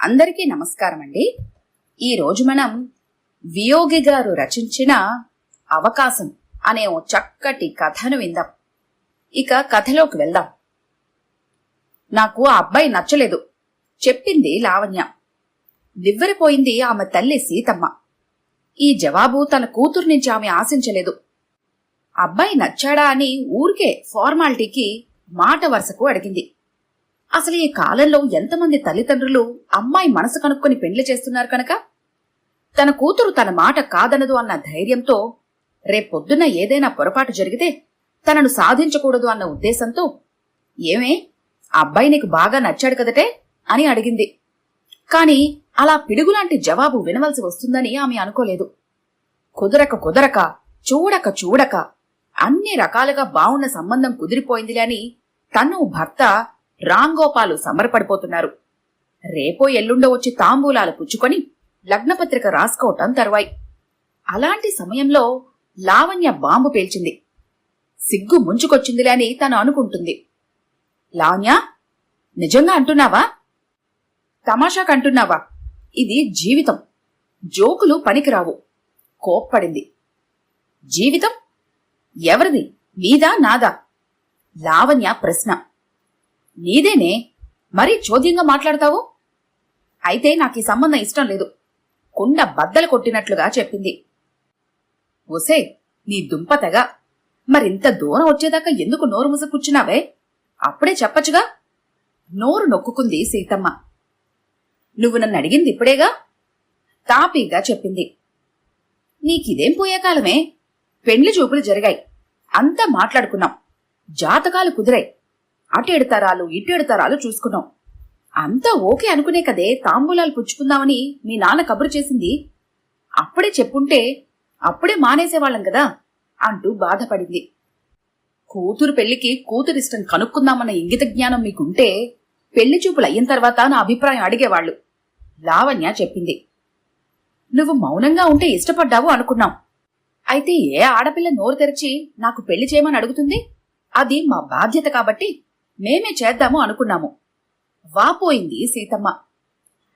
అందరికీ నమస్కారం అండి. ఈరోజు మనం వియోగి గారు రచించిన అవకాశం అనే ఓ చక్కటి కథను విందాం. ఇక కథలోకి వెళ్దాం. నాకు ఆ అబ్బాయి నచ్చలేదు. చెప్పింది లావణ్య. వివ్వరిపోయింది ఆమె తల్లి సీతమ్మ. ఈ జవాబు తన కూతురు నుంచి ఆమె ఆశించలేదు. అబ్బాయి నచ్చాడా అని ఊరికే ఫార్మాలిటీకి మాట వరుసకు అడిగింది. అసలు ఈ కాలంలో ఎంతమంది తల్లిదండ్రులు అమ్మాయి మనసు కనుక్కొని పెండ్లి చేస్తున్నారు కనుక? తన కూతురు తన మాట కాదనదు అన్న ధైర్యంతో రేపొద్దున ఏదైనా పొరపాటు జరిగితే తనను సాధించకూడదు అన్న ఉద్దేశంతో ఏమే ఆ అబ్బాయి నీకు బాగా నచ్చాడు కదటే? అని అడిగింది. కాని అలా పిడుగులాంటి జవాబు వినవలసి వస్తుందని ఆమె అనుకోలేదు. కుదరక కుదరక చూడక చూడక అన్ని రకాలుగా బావున్న సంబంధం కుదిరిపోయిందిలే అని తను భర్త రాంగోపాలు సమరపడిపోతున్నారు. రేపో ఎల్లుండో వచ్చి తాంబూలాలు పుచ్చుకొని లగ్నపత్రిక రాసుకోవటం తరువాయి. అలాంటి సమయంలో లావణ్య బాంబు పేల్చింది. సిగ్గు ముంచుకొచ్చిందిలే అని తను అనుకుంటుంది. లావణ్య నిజంగా అంటున్నావా? తమాషాకంటున్నావా ఇది జీవితం. జోకులు పనికిరావు. కోప్పడింది. జీవితం? ఎవరిది? నీదా నాదా? లావణ్య ప్రశ్న. నీదేనే? మరీ చోద్యంగా మాట్లాడతావు? అయితే నాకు ఈ సంబంధం ఇష్టం లేదు. కుండ బద్దలు కొట్టినట్లుగా చెప్పింది. ఒసే నీ దుంపతగా మరింత దూరం వచ్చేదాకా ఎందుకు నోరు ముసి కూర్చున్నావే అప్పుడే చెప్పచ్చుగా? నోరు నొక్కుకుంది సీతమ్మ. నువ్వు నన్ను అడిగింది ఇప్పుడేగా? తాపీగా చెప్పింది. నీకిదేం పోయే కాలమే పెండ్లి చూపులు జరిగాయి. అంతా మాట్లాడుకున్నాం. జాతకాలు కుదిరాయి. అటేడు తరాలు ఇటేడు తరాలు చూసుకున్నాం. అంతా ఓకే అనుకునే కదే తాంబూలాలు పుచ్చుకుందామని మీ నాన్న కబురు చేసింది. అప్పుడే చెప్పుంటే అప్పుడే మానేసేవాళ్ళం కదా అంటూ బాధపడింది. కూతురు పెళ్ళికి కూతురిష్టం కనుక్కుందామన్న ఇంగిత జ్ఞానం మీకుంటే పెళ్ళి చూపులు అయిన తర్వాత నా అభిప్రాయం అడిగేవాళ్ళు లావణ్య చెప్పింది. నువ్వు మౌనంగా ఉంటే ఇష్టపడ్డావు అనుకున్నాం. అయితే ఏ ఆడపిల్ల నోరు తెరిచి నాకు పెళ్ళి చేయమని అడుగుతుంది? అది మా బాధ్యత కాబట్టి మేమే చేద్దాము అనుకున్నాము. వాపోయింది సీతమ్మ.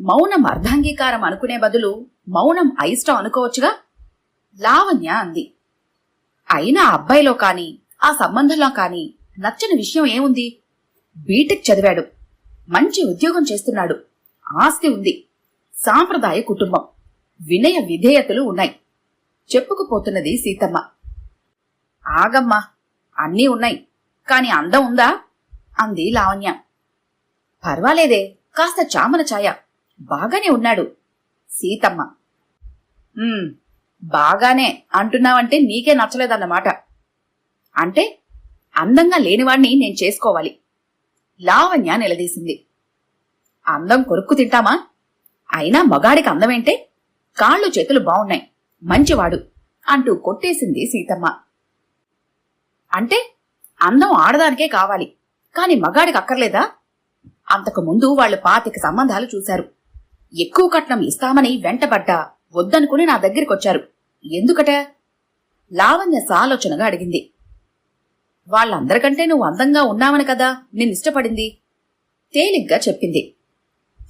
మౌనం అర్ధాంగీకారం అనుకునే బదులు మౌనం అయిష్టం అనుకోవచ్చుగా? లావణ్య అంది. అయినా అబ్బాయిలో కాని ఆ సంబంధంలో కాని నచ్చని విషయం ఏముంది? బీటెక్ చదివాడు. మంచి ఉద్యోగం చేస్తున్నాడు. ఆస్తి ఉంది. సాంప్రదాయ కుటుంబం. వినయ విధేయతలు ఉన్నాయి. చెప్పుకుపోతున్నది సీతమ్మ. ఆగమ్మా అన్నీ ఉన్నాయి. కాని అందం ఉందా? అంది లావణ్య. పర్వాలేదే కాస్త చామన ఛాయ. బాగానే ఉన్నాడు. సీతమ్మ. బాగానే అంటున్నావంటే నీకే నచ్చలేదన్నమాట. అంటే అందంగా లేనివాణ్ణి నేను చేసుకోవాలి. లావణ్య నిలదీసింది. అందం కొరుక్కు తింటామా? అయినా మగాడికి అందమేంటే కాళ్ళు చేతులు బావున్నాయి. మంచివాడు అంటూ కొట్టేసింది సీతమ్మ. అంటే అందం ఆడదానికే కావాలి. కాని మగాడికి అక్కర్లేదా? అంతకు ముందు వాళ్ళు పాతిక సంబంధాలు చూశారు. ఎక్కువ కట్నం ఇస్తామని వెంటబడ్డా వద్దనుకుని నా దగ్గరికొచ్చారు. ఎందుకట? లావణ్య సాలోచనగా అడిగింది. వాళ్ళందరికంటే నువ్వు అందంగా ఉన్నావని కదా నిన్నిష్టపడింది? తేలిగ్గా చెప్పింది.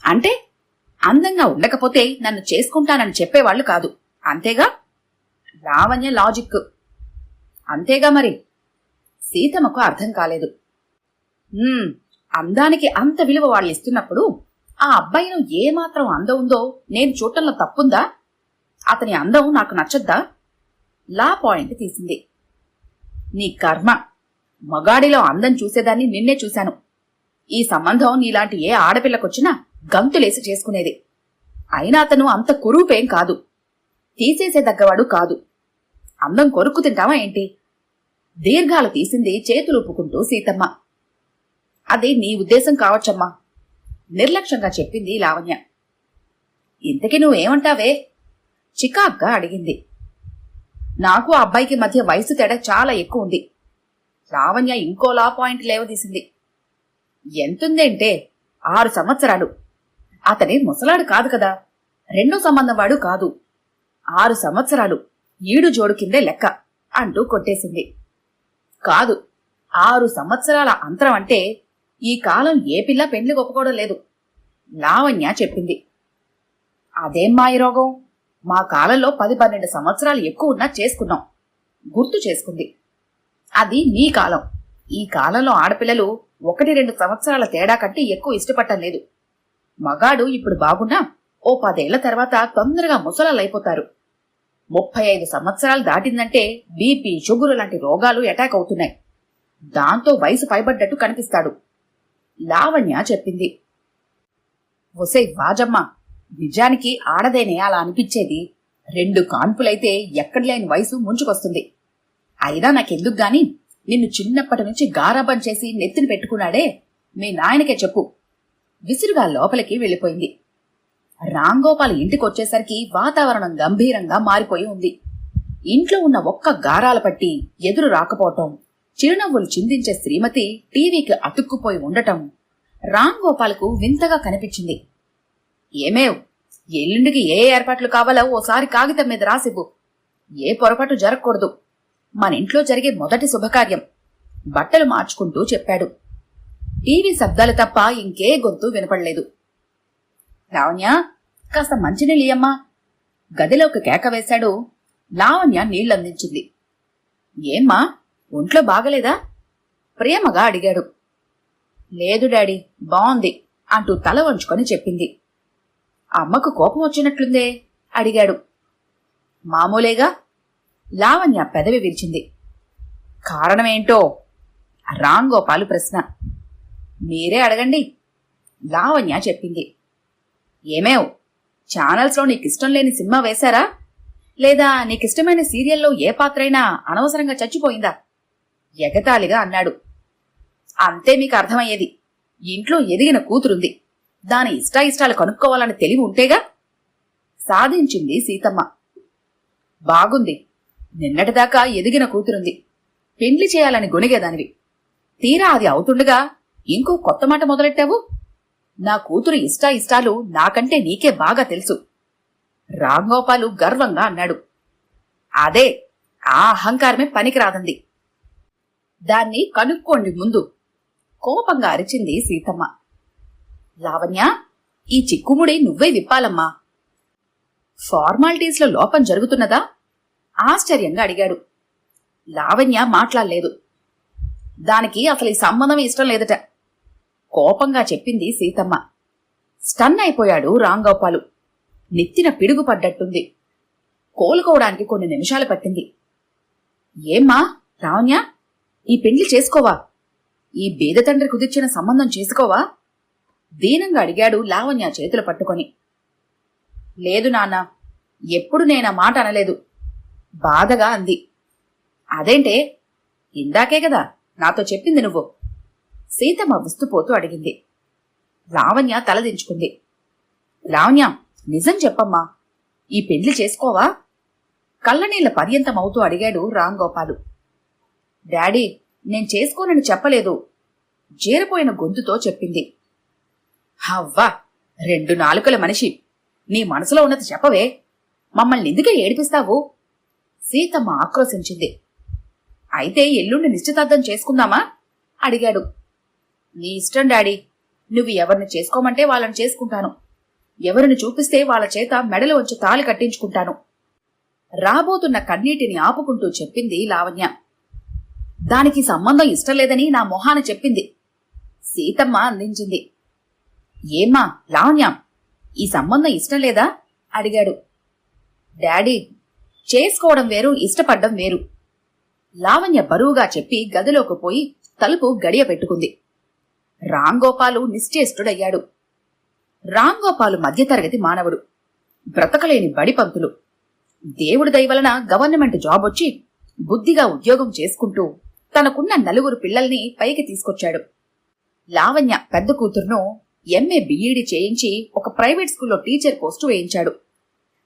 అంటే? అందంగా ఉండకపోతే నన్ను చేసుకుంటానని చెప్పేవాళ్ళు కాదు. అంతేగా? లావణ్య లాజిక్. అంతేగా మరి? సీతమ్మకు అర్థం కాలేదు. అందానికి అంత విలువ వాళ్ళు ఇస్తున్నప్పుడు ఆ అబ్బాయిను ఏమాత్రం అందం ఉందో నేను చూడటంలో తప్పుందా? అతని అందం నాకు నచ్చద్దా? లా పాయింట్ తీసింది. నీ కర్మ. మగాడిలో అందం చూసేదాన్ని నిన్నే చూశాను. ఈ సంబంధం నీలాంటి ఏ ఆడపిల్లకొచ్చినా గంతులేసి చేసుకునేది. అయినా అతను అంత కురూపేం కాదు. తీసేసేదగ్గవాడు కాదు. అందం కొరుక్కు తింటావా ఏంటి? దీర్ఘాలు తీసింది చేతులూపుకుంటూ సీతమ్మ. అది నీ ఉద్దేశం కావచ్చమ్మా. నిర్లక్ష్యంగా చెప్పింది లావణ్య. ఇంతకీ నువ్వేమంటావే? చికాగ్గా అడిగింది. నాకు ఆ అబ్బాయికి మధ్య వయసు తేడా చాలా ఎక్కువ ఉంది లావణ్య ఇంకోలా పాయింట్ లేవదీసింది. ఎంతుందేంటే ఆరు సంవత్సరాలు. అతని ముసలాడు కాదు కదా. రెండో సంబంధం వాడు కాదు. ఆరు సంవత్సరాలు ఈడు జోడు కిందే లెక్క అంటూ కొట్టేసింది. కాదు ఆరు సంవత్సరాల అంతరం అంటే ఈ కాలం ఏ పిల్ల పెండ్లి ఒప్పుకోవడం లేదు. లావణ్య చెప్పింది. అదేం మాయరోగం మా కాలంలో పది పన్నెండు సంవత్సరాలు ఎక్కువ ఉన్నా చేసుకున్నాం. గుర్తు చేసుకుంది. అది మీ కాలం. ఈ కాలంలో ఆడపిల్లలు ఒకటి రెండు సంవత్సరాల తేడా కంటే ఎక్కువ ఇష్టపడటం లేదు. మగాడు ఇప్పుడు బాగున్నా ఓ పదేళ్ళ తర్వాత తొందరగా ముసలాలైపోతారు. ముప్పై ఐదు సంవత్సరాలు దాటిందంటే బీపీ షుగర్ లాంటి రోగాలు అటాక్ అవుతున్నాయి. దాంతో వయసు పైబడ్డట్టు కనిపిస్తాడు. లావణ్య చెప్పింది. ఒసే వాజమ్మ నిజానికి ఆడదేనే అలా అనిపించేది. రెండు కాన్పులైతే ఎక్కడ లేని వయసు ముంచుకొస్తుంది. అయినా నాకెందుకు గాని నిన్ను చిన్నప్పటి నుంచి గారాబం చేసి నెత్తిన పెట్టుకున్నాడే మీ నాయనకే చెప్పు. విసురుగా లోపలికి వెళ్ళిపోయింది. రాంగోపాల్ ఇంటికొచ్చేసరికి వాతావరణం గంభీరంగా మారిపోయి ఉంది. ఇంట్లో ఉన్న ఒక్క గారాల పట్టి ఎదురు రాకపోవటం చిరునవ్వులు చిందించే శ్రీమతి టీవీకి అతుక్కుపోయి ఉండటం రాంగోపాల్కు వింతగా కనిపించింది. ఏమేవ్? ఎల్లుండికి ఏ ఏర్పాట్లు కావాలో ఓసారి కాగితం మీద రాసివ్వు. ఏ పొరపాటు జరగకూడదు. మన ఇంట్లో జరిగే మొదటి శుభకార్యం. బట్టలు మార్చుకుంటూ చెప్పాడు. టీవీ శబ్దాలు తప్ప ఇంకే గొంతు వినపడలేదు. లావణ్య కాస్త మంచినీళ్ళమ్మా గదిలోకి కేక వేశాడు. లావణ్య నీళ్ళందించింది ఏమ్మా? ఒంట్లో బాగలేదా? ప్రేమగా అడిగాడు. లేదు డాడీ బావుంది అంటూ తల వంచుకొని చెప్పింది. అమ్మకు కోపం వచ్చినట్లుందే? అడిగాడు. మామూలేగా? లావణ్య పెదవి విరిచింది. కారణమేంటో? రాంగోపాలు ప్రశ్న. మీరే అడగండి లావణ్య చెప్పింది. ఏమేవ్? ఛానల్స్లో నీకిష్టం లేని సినిమా వేశారా? లేదా నీకిష్టమైన సీరియల్లో ఏ పాత్రైనా అనవసరంగా చచ్చిపోయిందా? ఎగతాళిగా అన్నాడు. అంతే మీకు అర్థమయ్యేది ఇంట్లో ఎదిగిన కూతురుంది. దాని ఇష్టాయిష్టాలు కనుక్కోవాలని తెలివి ఉంటేగా సాధించింది సీతమ్మ. బాగుంది. నిన్నటిదాకా ఎదిగిన కూతురుంది. పెండ్లి చేయాలని గొనిగేదానివి తీరా అది అవుతుండగా ఇంకో కొత్త మాట మొదలెట్టావు? నా కూతురు ఇష్టాయిష్టాలు నాకంటే నీకే బాగా తెలుసు. రాంగోపాలు గర్వంగా అన్నాడు. అదే ఆ అహంకారమే పనికిరాదంది. దాన్ని కనుక్కోండి ముందు. కోపంగా అరిచింది సీతమ్మ. లావణ్య ఈ చిక్కుముడి నువ్వే విప్పాలమ్మా. ఫార్మాలిటీస్లో లోపం జరుగుతున్నదా? ఆశ్చర్యంగా అడిగాడు. లావణ్య మాట్లాడలేదు. దానికి అసలు ఈ సంబంధం ఇష్టం లేదట. కోపంగా చెప్పింది సీతమ్మ. స్టన్ అయిపోయాడు రాంగోపాలు. నెత్తిన పిడుగు పడ్డట్టుంది కోలుకోవడానికి కొన్ని నిమిషాలు పట్టింది. ఏమ్మా లావణ్య? ఈ పెండ్లి చేసుకోవా? ఈ బేద తండ్రి కుదిర్చిన సంబంధం చేసుకోవా? దీనంగా అడిగాడు లావణ్య చేతులు పట్టుకొని. లేదు నాన్న ఎప్పుడు నేనా మాట అనలేదు. బాధగా అంది. అదేంటే ఇందాకే కదా నాతో చెప్పింది నువ్వు. సీతమ్మ విస్తుపోతూ అడిగింది. లావణ్య తలదించుకుంది లావణ్య నిజం చెప్పమ్మా. ఈ పెళ్ళి చేసుకోవా? కళ్ళనీళ్ళ పర్యంతమవుతూ అడిగాడు రాంగోపాలు. డాడీ నేను చేసుకోనని చెప్పలేదు. జీరపోయిన గొంతుతో చెప్పింది. హవ్వా రెండు నాలుకల మనిషి. నీ మనసులో ఉన్నది చెప్పవే. మమ్మల్ని ఎందుకే ఏడిపిస్తావు? సీతమ్మ ఆక్రోశించింది. అయితే ఎల్లుండి నిశ్చితార్థం చేసుకుందామా? అడిగాడు. నీ ఇష్టం డాడీ. నువ్వు ఎవరిని చేసుకోమంటే వాళ్ళని చేసుకుంటాను. ఎవరిని చూపిస్తే వాళ్ళ చేత మెడలు వచ్చి తాలి కట్టించుకుంటాను. రాబోతున్న కన్నీటిని ఆపుకుంటూ చెప్పింది లావణ్య. దానికి సంబంధం ఇష్టం లేదని నా మొహాన చెప్పింది. సీతమ్మ అందించింది. ఏమ్మా లావణ్య ఈ సంబంధం ఇష్టం లేదా? అడిగాడు. డాడీ చేసుకోవడం వేరు ఇష్టపడ్డం వేరు. లావణ్య బరువుగా చెప్పి గదిలోకి పోయి తలుపు గడియ పెట్టుకుంది. రాంగోపాలు నిశ్చేష్టుడయ్యాడు. రాంగోపాలు మధ్యతరగతి మానవుడు. బ్రతకలేని బడిపంతులు దేవుడి దయవలన గవర్నమెంట్ జాబ్ వచ్చి బుద్ధిగా ఉద్యోగం చేసుకుంటూ తనకున్న నలుగురు పిల్లల్ని పైకి తీసుకొచ్చాడు. లావణ్య పెద్ద కూతురును ఎంఏ బిఈడి చేయించి ఒక ప్రైవేట్ స్కూల్లో టీచర్ పోస్టు వేయించాడు.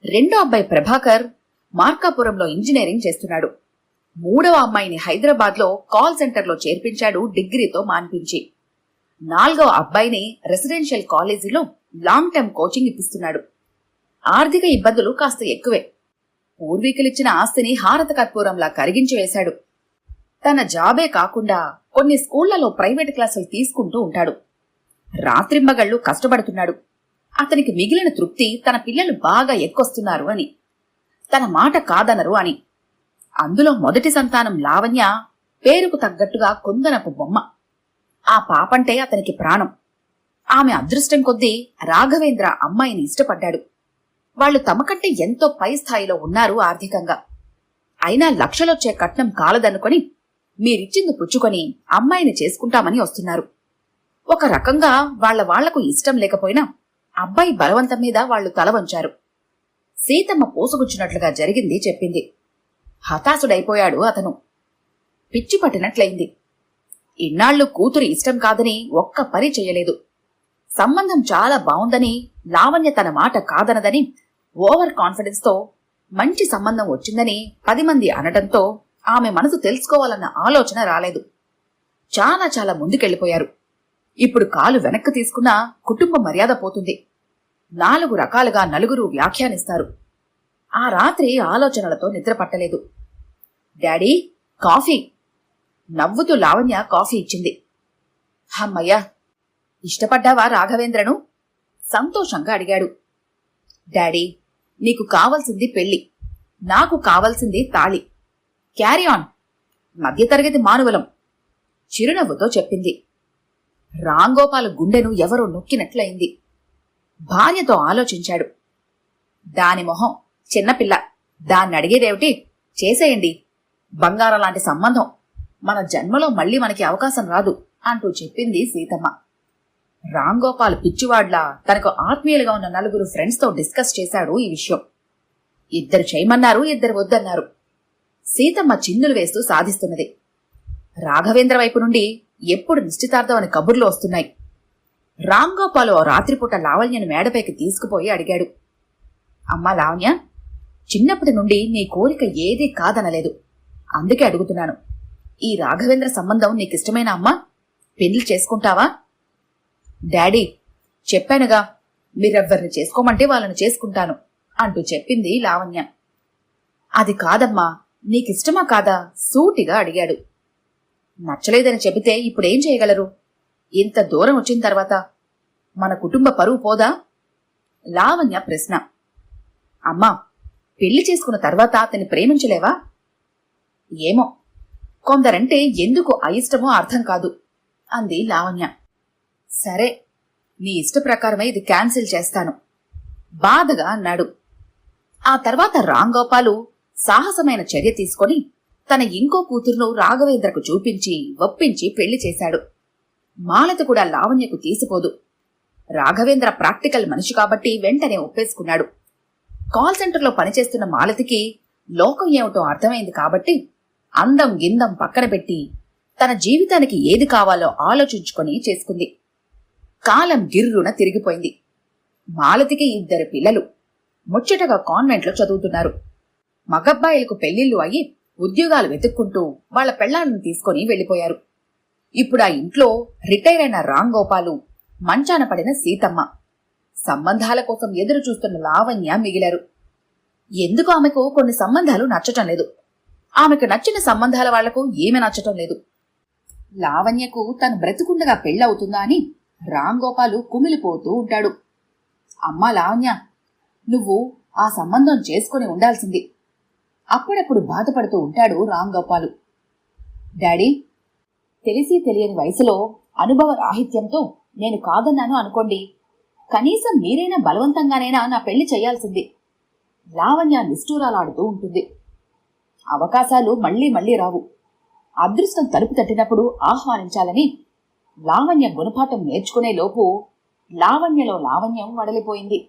రెండో అబ్బాయి ప్రభాకర్ మార్కాపురంలో ఇంజనీరింగ్ చేస్తున్నాడు. మూడవ అమ్మాయిని హైదరాబాద్లో కాల్ సెంటర్లో చేర్పించాడు డిగ్రీతో మాన్పించి. నాలుగవ అబ్బాయిని రెసిడెన్షియల్ కాలేజీలో లాంగ్ టర్మ్ కోచింగ్ ఇప్పిస్తున్నాడు. ఆర్థిక ఇబ్బందులు కాస్త ఎక్కువే. పూర్వీకులిచ్చిన ఆస్తిని హారత కర్పూరంలా కరిగించి వేశాడు. తన జాబే కాకుండా కొన్ని స్కూళ్ళలో ప్రైవేట్ క్లాసులు తీసుకుంటూ ఉంటాడు. రాత్రింబగళ్ళు కష్టపడుతున్నాడు. అతనికి మిగిలిన తృప్తి తన పిల్లలు బాగా ఎక్కొస్తున్నారు అని. తన మాట కాదనరు అని. అందులో మొదటి సంతానం లావణ్య పేరుకు తగ్గట్టుగా కుందనపు బొమ్మ. ఆ పాపంటే అతనికి ప్రాణం. ఆమె అదృష్టం కొద్దీ రాఘవేంద్ర అమ్మాయిని ఇష్టపడ్డాడు. వాళ్ళు తమకంటే ఎంతో పై స్థాయిలో ఉన్నారు ఆర్థికంగా. అయినా లక్షలొచ్చే కట్నం కాలదనుకొని మీరిచ్చింది పుచ్చుకొని అమ్మాయిని చేసుకుంటామని వస్తున్నారు. ఒక రకంగా వాళ్ళ వాళ్ళకు ఇష్టం లేకపోయినా అబ్బాయి బలవంతం మీద వాళ్ళు తల వంచారు. సీతమ్మ పోసుగుచ్చినట్లుగా జరిగింది చెప్పింది. హతాశుడైపోయాడు అతను. పిచ్చి పట్టినట్లయింది. ఇన్నాళ్ళు కూతురు ఇష్టం కాదని ఒక్క పని చెయ్యలేదు. సంబంధం చాలా బావుందని లావణ్య తన మాట కాదనదని ఓవర్ కాన్ఫిడెన్స్తో మంచి సంబంధం వచ్చిందని పది మంది అనడంతో ఆమె మనసు తెలుసుకోవాలన్న ఆలోచన రాలేదు. చాలా చాలా ముందుకెళ్ళిపోయారు ఇప్పుడు కాలు వెనక్కి తీసుకున్నా కుటుంబ మర్యాద పోతుంది. నాలుగు రకాలుగా నలుగురు వ్యాఖ్యానిస్తారు. ఆ రాత్రి ఆలోచనలతో నిద్ర పట్టలేదు. Daddy coffee. నవ్వుతూ లావణ్య కాఫీ ఇచ్చింది. హమ్మయ్యా ఇష్టపడ్డావా రాఘవేంద్రను? సంతోషంగా అడిగాడు. డాడీ నీకు కావలసింది పెళ్ళి నాకు కావలసింది తాళి. క్యారీ ఆన్ మధ్యతరగతి మానవులం. చిరునవ్వుతో చెప్పింది. రాంగోపాల గుండెను ఎవరో నొక్కినట్లయింది. భార్యతో ఆలోచించాడు. దాని మొహం చిన్నపిల్ల. దాన్ని అడిగేదేమిటి చేసేయండి. బంగారం లాంటి సంబంధం. మన జన్మలో మళ్ళీ మనకి అవకాశం రాదు అంటూ చెప్పింది సీతమ్మ. రాంగోపాల్ పిచ్చివాడ్లా తనకు ఆత్మీయులుగా ఉన్న నలుగురు ఫ్రెండ్స్తో డిస్కస్ చేశాడు ఈ విషయం. ఇద్దరు చేయమన్నారు ఇద్దరు వద్దన్నారు. సీతమ్మ చిందులు వేస్తూ సాధిస్తున్నది. రాఘవేంద్ర వైపు నుండి ఎప్పుడు నిశ్చితార్థం అని కబుర్లు వస్తున్నాయి. రాంగోపాలు రాత్రిపూట లావణ్యను మేడపైకి తీసుకుపోయి అడిగాడు. అమ్మా లావణ్య చిన్నప్పటి నుండి నీ కోరిక ఏదీ కాదనలేదు. అందుకే అడుగుతున్నాను. ఈ రాఘవేంద్ర సంబంధం నీకిష్టమైన అమ్మా? పెళ్ళి చేసుకుంటావా? డాడీ చెప్పానుగా. మీరెవ్వరిని చేసుకోమంటే వాళ్ళని చేసుకుంటాను అంటూ చెప్పింది లావణ్య. అది కాదమ్మా. నీకిష్టమా కాదా? సూటిగా అడిగాడు. నచ్చలేదని చెబితే ఇప్పుడేం చేయగలరు? ఇంత దూరం వచ్చిన తర్వాత మన కుటుంబ పరువు పోదా? లావణ్య ప్రశ్న. అమ్మా పెళ్ళి చేసుకున్న తర్వాత అతన్ని ప్రేమించలేవా? ఏమో కొందరంటే ఎందుకు అయిష్టమో అర్థం కాదు అంది లావణ్య. సరే నీ ఇష్ట ప్రకారమే ఇది క్యాన్సిల్ చేస్తాను బాధగా అన్నాడు. ఆ తర్వాత రాంగోపాలు సాహసమైన చర్య తీసుకొని తన ఇంకో కూతురును రాఘవేంద్రకు చూపించి ఒప్పించి పెళ్ళి చేశాడు. మాలతి కూడా లావణ్యకు తీసిపోదు. రాఘవేంద్ర ప్రాక్టికల్ మనిషి కాబట్టి వెంటనే ఒప్పేసుకున్నాడు. కాల్ సెంటర్లో పనిచేస్తున్న మాలతికి లోకం ఏమిటో అర్థమైంది కాబట్టి అందం గిందం పక్కన పెట్టి తన జీవితానికి ఏది కావాలో ఆలోచించుకొని చేసుకుంది. కాలం గిర్రున తిరిగిపోయింది. మాలతికి ఇద్దరు పిల్లలు. ముచ్చటగా కాన్వెంట్లో చదువుతున్నారు. మగబ్బాయిలకు పెళ్ళిళ్ళు అయ్యి ఉద్యోగాలు వెతుక్కుంటూ వాళ్ళ పెళ్ళాలను తీసుకొని వెళ్ళిపోయారు ఇప్పుడు ఆ ఇంట్లో రిటైర్ అయిన రాంగోపాలు మంచాన పడిన సీతమ్మ. సంబంధాల కోసం ఎదురు చూస్తున్న లావణ్య మిగిలారు. ఎందుకు ఆమెకు కొన్ని సంబంధాలు నచ్చటం లేదు? ఆమెకు నచ్చిన సంబంధాల వాళ్ళకు ఏమీ నచ్చటం లేదు. లావణ్యకు తను బ్రతుకుండగా పెళ్ళవుతుందా అని రాంగోపాలు కుమిలిపోతూ ఉంటాడు. అమ్మా లావణ్య నువ్వు ఆ సంబంధం చేసుకుని ఉండాల్సింది. అప్పుడప్పుడు బాధపడుతూ ఉంటాడు రామ్ గోపాలు. డాడీ తెలిసి తెలియని వయసులో అనుభవ రాహిత్యంతో నేను కాదన్నాను అనుకోండి. కనీసం మీరైనా బలవంతంగానైనా నా పెళ్ళి చేయాల్సింది. లావణ్య నిష్ఠూరాలాడుతూ ఉంటుంది. అవకాశాలు మళ్ళీ మళ్ళీ రావు. అదృష్టం తలుపు తట్టినప్పుడు ఆహ్వానించాలని లావణ్య గుణపాఠం నేర్చుకునే లోపు లావణ్యలో లావణ్యం వడలిపోయింది.